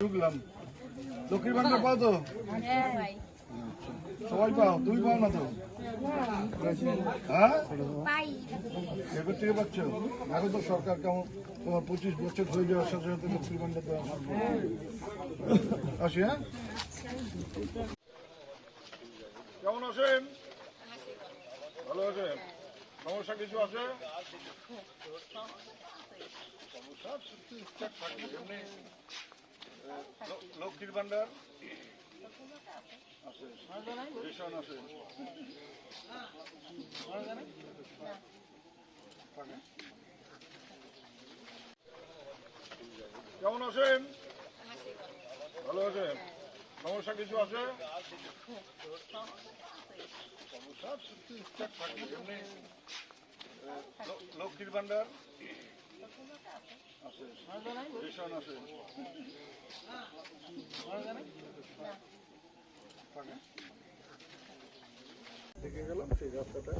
ঢুকলাম। লক্ষ্মীর ভান্ডার পাও তো? সবাই পাও? তুমি পাও না তো? হ্যাঁ? তো সরকার কেমন তোমার পঁচিশ বছর হয়ে যাওয়ার সাথে সাথে লক্ষ্মীর ভান্ডার দেওয়া। আসি হ্যাঁ? কেমন আছেন? ভালো আছেন? সমস্যা কিছু আছে? লক্ষ্মীর ভান্ডার? আছে। কেমন আছেন? ভালো আছেন? সমস্যা কিছু আছে? লক্ষ্মীর ভান্ডার। আছে, রেশন দেখে গেলাম সেই রাস্তাটা।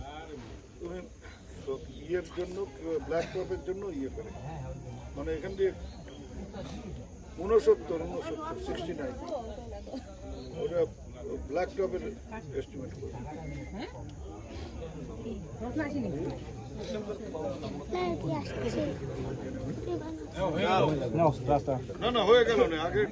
তুমি তো ইয়ের জন্য, ব্ল্যাক টপের জন্য ইয়ে করে। মানে এখান দিয়ে উনসত্তর উনসত্তর সিক্সটি নাইন ওটা ব্ল্যাক টপের এস্টিমেট করে। না না হয়ে গেল না আগে